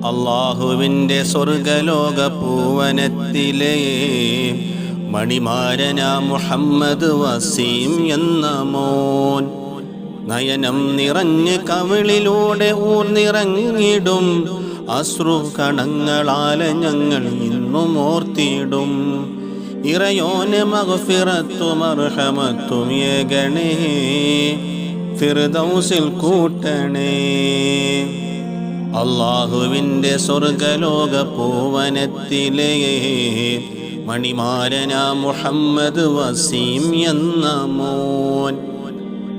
അള്ളാഹുവിന്റെ സ്വർഗലോക പൂവനത്തിലെ മണിമാരന മുഹമ്മദ് വസീം എന്ന മോൻ. നയനം നിറഞ്ഞ് കവിളിലൂടെ ഊർന്നിറങ്ങിടും അശ്രു കണങ്ങളാലെ ഞങ്ങൾ ഇന്നും ഓർത്തിടും. ഇറയോന് മകഫിറത്തും അർഹമത്തും ഏകണേ. ഫിർദൗസിൽ കൂട്ടണേ. അള്ളാഹുവിന്റെ സ്വർഗലോക പൂവനത്തിലേ മണിമാരന മുഹമ്മദ് വസീം എന്ന മോൻ.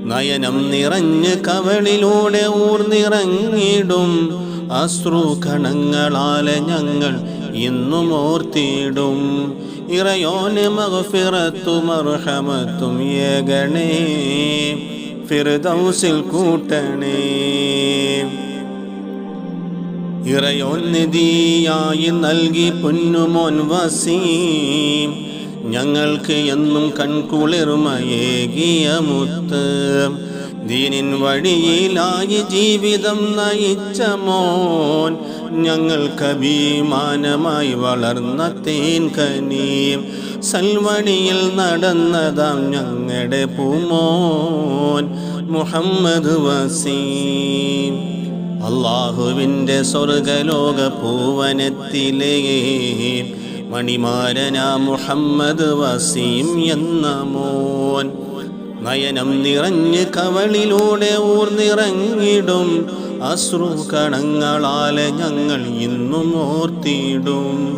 നയനം നിറഞ്ഞ് കവളിലൂടെ ഊർന്നിറങ്ങിടും. അശ്രു കണങ്ങളാലെ ഞങ്ങൾ ഇന്നും ഓർത്തിടും. ഇറയോന് മകഫിറത്തും അർഹമത്തും ഏകണേ ഫിർദൗസിൽ കൂട്ടണേ. ഇറയോന്നിധിയായി നൽകി പൊന്നുമോൻ വസീം. ഞങ്ങൾക്ക് എന്നും കൺകുളിർമയേകിയ മുത്ത് ദീനിൻ വഴിയിലായി ജീവിതം നയിച്ച മോൻ ഞങ്ങൾക്ക് അഭിമാനമായി വളർന്ന തേൻ കനിയും സൽവണിയിൽ നടന്നതാം ഞങ്ങളുടെ പൂമോൻ മുഹമ്മദ് വസീം. അള്ളാഹുവിന്റെ സ്വർഗലോക പൂവനത്തിലേ മണിമാരനാ മുഹമ്മദ് വസീം എന്ന മോൻ. നയനം നിറഞ്ഞ് കവളിലൂടെ ഊർന്നിറങ്ങിടും. അശ്രു കണങ്ങളാലെ ഞങ്ങൾ ഇന്നും ഓർത്തിയിടും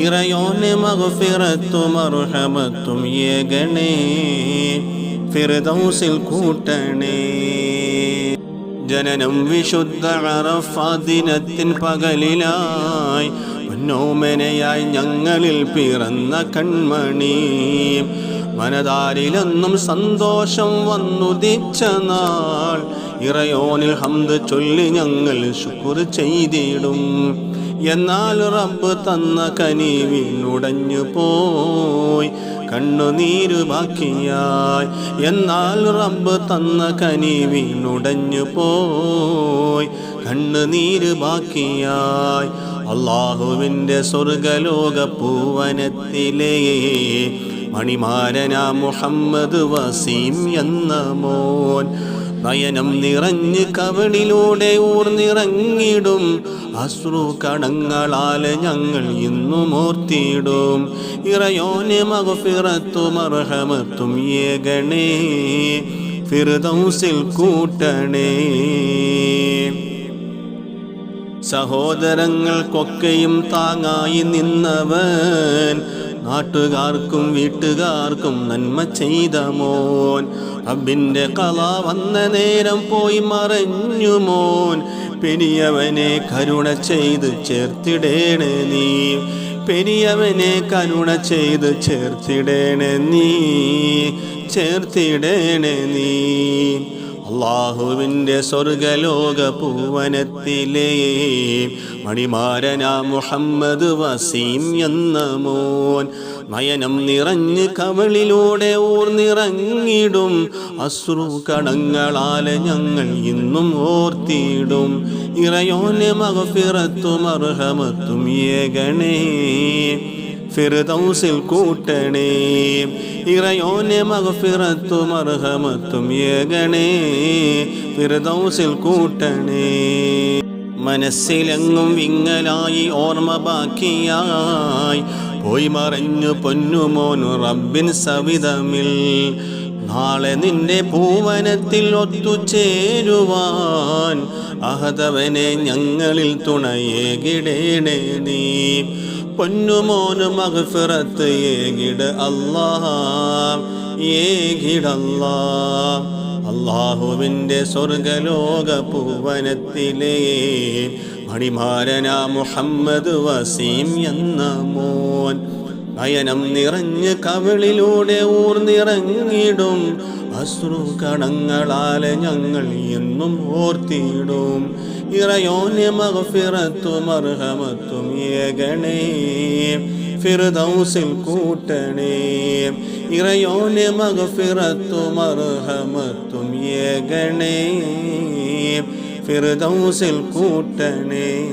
ഇറയോനെ മകുഫിറത്തും അർഹമത്തും ഏകണേ. ഫിറദൗസിൽ കൂട്ടണേ. ജനനം വിശുദ്ധ അറഫാദിനത്തിൻ പകലിലായി പൊന്നോമനയായി ഞങ്ങളിൽ പിറന്ന കൺമണി. മനതാരിലെന്നും സന്തോഷം വന്നുദിച്ച നാൾ. ഇറയോനിൽ ഹംദ് ചൊല്ലി ഞങ്ങൾ ശുക്ർ ചെയ്തിടും. എന്നാൽ റബ്ബ് തന്ന കനിവിനുടഞ്ഞു പോയി കണ്ണുനീര് ബാക്കിയായി. എന്നാൽ റബ്ബ് തന്ന കനിവിനുടഞ്ഞു പോയി കണ്ണുനീര് ബാക്കിയായി. അള്ളാഹുവിന്റെ സ്വർഗലോക പൂവനത്തിലെ മണിമാരന മുഹമ്മദ് വസീം എന്ന മോൻ നയനം നിറഞ്ഞ് കവളിലൂടെ ഊർന്നിറങ്ങിടും അശ്രു കടങ്ങളാൽ ഞങ്ങൾ ഇന്നു മൂർത്തിയിടും. ഇറയോനെ മകഫിറത്തും അർഹമത്തും ഏകണേ ഫിർദൗസിൽ കൂട്ടണേ. സഹോദരങ്ങൾക്കൊക്കെയും താങ്ങായി നിന്നവൻ. നാട്ടുകാർക്കും വീട്ടുകാർക്കും നന്മ ചെയ്ത മോൻ. റബ്ബിന്റെ കല വന്ന നേരം പോയി മറഞ്ഞു മോൻ. പെരിയവനെ കരുണ ചെയ്ത് ചേർത്തിടേണേ നീ. പെരിയവനെ കരുണ ചെയ്ത് ചേർത്തിടേണേ നീ. ചേർത്തിടേണേ നീ. അള്ളാഹുവിന്റെ സ്വർഗലോക പൂവനത്തിലെ മണിമാരന മുഹമ്മദ് വസീം എന്ന മോൻ. നയനം നിറഞ്ഞ് കവളിലൂടെ ഊർന്നിറങ്ങിടും. അശ്രു കണങ്ങളാലെ ഞങ്ങൾ ഇന്നും ഓർത്തിയിടും ഇറയോനെ മകഫിറത്തും അർഹമത്തും ഏകണേ ഫിർദൗസിൽ കൂട്ടണേ. ഇറയോനെ മകഫിറത്തും അർഹമത്തും ഏകണേ. ഫിർദൗസിൽ കൂട്ടണേ. മനസ്സിലെങ്ങും വിങ്ങലായി ഓർമ്മ ബാക്കിയായി. പോയി മറഞ്ഞു പൊന്നുമോനു റബ്ബിൻ സവിതമിൽ നാളെ നിന്റെ പൂവനത്തിൽ ഒത്തുചേരുവാൻ. അഹതവനെ ഞങ്ങളിൽ തുണയേകിടേണേ നീ. പൊന്നുമോന് മഹഫിറത്ത് ഏകിട അല്ലാ ഏകിടല്ലാ. അള്ളാഹുവിന്റെ സ്വർഗലോക പൂവനത്തിലെ മണിമാരന മുഹമ്മദ് വസീം എന്ന മോൻ. നയനം നിറഞ്ഞ് കവിളിലൂടെ ഊർന്നിറങ്ങിടും അശ്രു കണങ്ങളാലെ ഞങ്ങൾ എന്നും ഓർത്തിയിടും ഇറയോനെ മഹഫിറത്തും അർഹമത്തും ഏകണേ. ഫിർദൗസിൽ കൂട്ടണേ. ഇറയോനെ മഹഫിറത്തും അർഹമത്തും ഏകണേ. ഫിർദൗസിൽ കൂട്ടണേ.